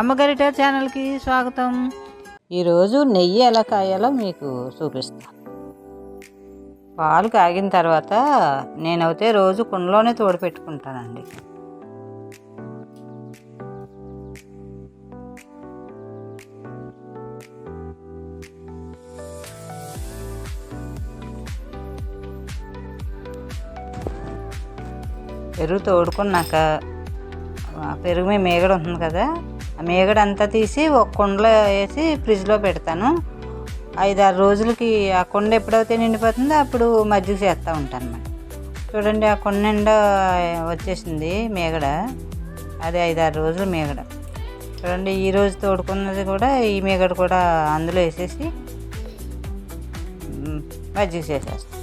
అమ్మగారిట ఛానల్కి స్వాగతం. ఈరోజు నెయ్యి ఎలా కాయాలో మీకు చూపిస్తాను పాలు కాగిన తర్వాత నేనైతే రోజు కుండలోనే తోడు పెట్టుకుంటానండి. పెరుగు తోడుకున్నాక పెరుగు మీద మేగడ ఉంటుంది కదా ఆ మేగడ అంతా తీసి ఒక కుండలో వేసి ఫ్రిడ్జ్లో పెడతాను. ఐదారు రోజులకి ఆ కుండ ఎప్పుడైతే నిండిపోతుందో అప్పుడు మజ్జిగ చేస్తూ ఉంటాను అన్నమాట. చూడండి ఆ కుండ నిండా వచ్చేసింది మేగడ. అది ఐదారు రోజులు మేగడ. చూడండి ఈ రోజు తోడుకున్నది కూడా ఈ మేగడ కూడా అందులో వేసేసి మజ్జిగ చేసేస్తాను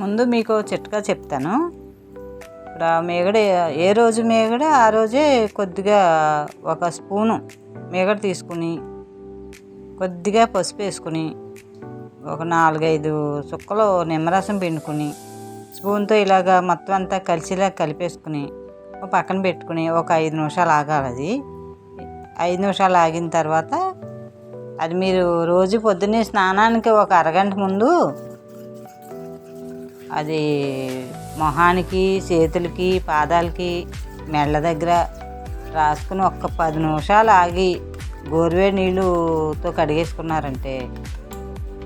ముందు మీకు చిట్కా చెప్తాను. ఇప్పుడు ఆ మేగడ ఏ రోజు మేగడ ఆ రోజే కొద్దిగా ఒక స్పూను మేగడ తీసుకుని కొద్దిగా పసుపు వేసుకుని ఒక నాలుగైదు చుక్కలు నిమ్మరసం పిండుకుని స్పూన్తో ఇలాగా మొత్తం అంతా కలిసిలా కలిపేసుకుని ఒక పక్కన పెట్టుకుని ఒక ఐదు నిమిషాలు ఆగాలి అది. ఐదు నిమిషాలు ఆగిన తర్వాత అది మీరు రోజు పొద్దున్నే స్నానానికి ఒక అరగంట ముందు అది మొహానికి చేతులకి పాదాలకి మెళ్ళ దగ్గర రాసుకుని ఒక్క పది నిమిషాలు ఆగి గోరువే నీళ్ళుతో కడిగేసుకున్నారంటే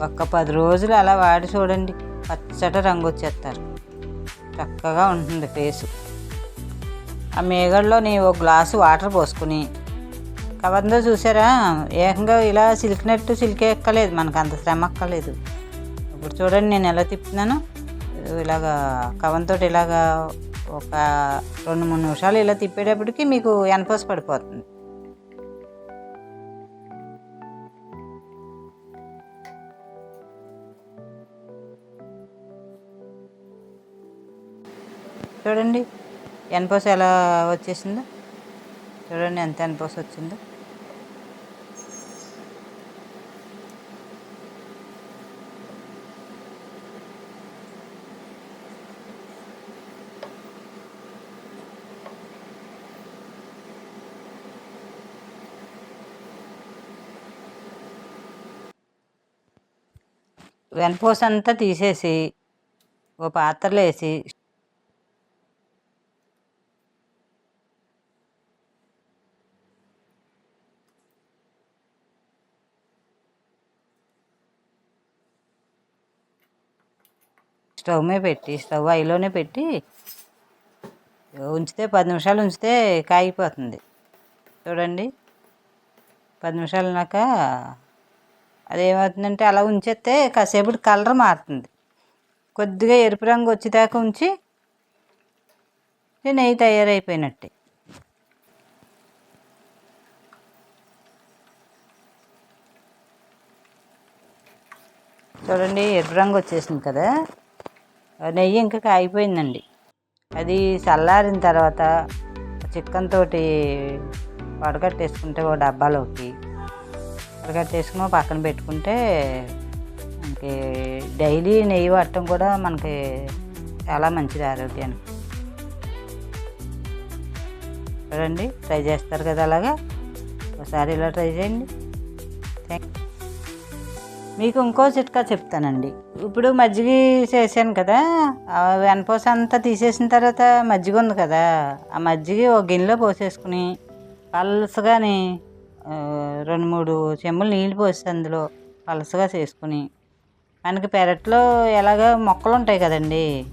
ఒక్క పది రోజులు అలా వాడి చూడండి పచ్చట రంగు వచ్చేస్తారు. చక్కగా ఉంటుంది ఫేసు. ఆ మేగడలో నీ ఒక గ్లాసు వాటర్ పోసుకుని కవర్లో చూసారా? ఏకంగా ఇలా సిలికినట్టు సిలికే ఎక్కలేదు మనకు అంత శ్రమ అక్కలేదు ఇప్పుడు చూడండి నేను ఎలా తిప్పుతున్నాను. ఇలాగా కవంతో ఇలాగా ఒక రెండు మూడు నిమిషాలు ఇలా తిప్పేటప్పటికి మీకు ఎనపోసి పడిపోతుంది. చూడండి ఎన్పోస్ ఎలా వచ్చేసిందో. చూడండి ఎంత ఎన్పోస్ వచ్చిందో. వెనపోస అంతా తీసేసి ఓ పాత్రలో వేసి స్టవ్ మీద పెట్టి స్టవ్ ఐలోనే పెట్టి ఉంచితే పది నిమిషాలు ఉంచితే కాగిపోతుంది. చూడండి పది నిమిషాలునాక అదేమవుతుందంటే అలా ఉంచేస్తే కాసేపటి కలర్ మారుతుంది. కొద్దిగా ఎరుపు రంగు వచ్చేదాకా ఉంచి నెయ్యి తయారైపోయినట్టే. చూడండి ఎరుపు రంగు వచ్చేసింది కదా. నెయ్యి ఇంకా కాగిపోయిందండి. అది చల్లారిన తర్వాత చికెన్ తోటి వడగట్టేసుకుంటే ఓ డబ్బాలోకి వడగట్టేసుకుని ఓ పక్కన పెట్టుకుంటే మనకి డైలీ నెయ్యి పట్టడం కూడా మనకి చాలా మంచిది ఆరోగ్యానికి. చూడండి ట్రై చేస్తారు కదా అలాగా? ఒకసారి ఇలా ట్రై చేయండి. థ్యాంక్ మీకు ఇంకో చిట్కా చెప్తానండి. ఇప్పుడు మజ్జిగ చేశాను కదా వెనపోస అంతా తీసేసిన తర్వాత మజ్జిగ ఉంది కదా ఆ మజ్జిగ ఒక గిన్నెలో పోసేసుకుని పలసగాని రెండు మూడు చెంబులు నీళ్ళు పోసి అందులో పలసగా చేసుకుని మనకి పెరట్లో ఎలాగ మొక్కలు ఉంటాయి కదండి.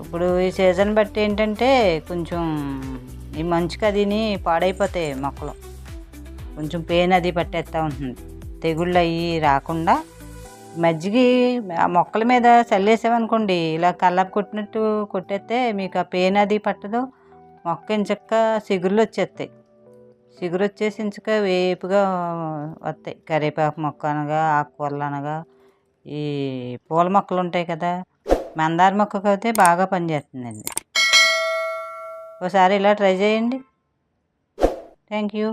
ఇప్పుడు ఈ సీజన్ బట్టి ఏంటంటే కొంచెం ఈ మంచుకి అదిని పాడైపోతాయి మొక్కలు. కొంచెం పెయిన్ అది పట్టేస్తూ ఉంటుంది. తెగుళ్ళు అవి రాకుండా మజ్జిగ ఆ మొక్కల మీద చల్లేసామనుకోండి ఇలా కల్లాపు కొట్టినట్టు కొట్టేస్తే మీకు ఆ పెయిన్ అది పట్టదు మొక్క ఇంచక్క సిగురులు వచ్చేస్తాయి. చిగురు వచ్చేసి వేపుగా వస్తాయి కరివేపాకు మొక్క అనగా ఆకుకూరలు అనగా ఈ పూల మొక్కలు ఉంటాయి కదా మందార మొక్కకు అయితే బాగా పనిచేస్తుందండి. ఒకసారి ఇలా ట్రై చేయండి. Thank you.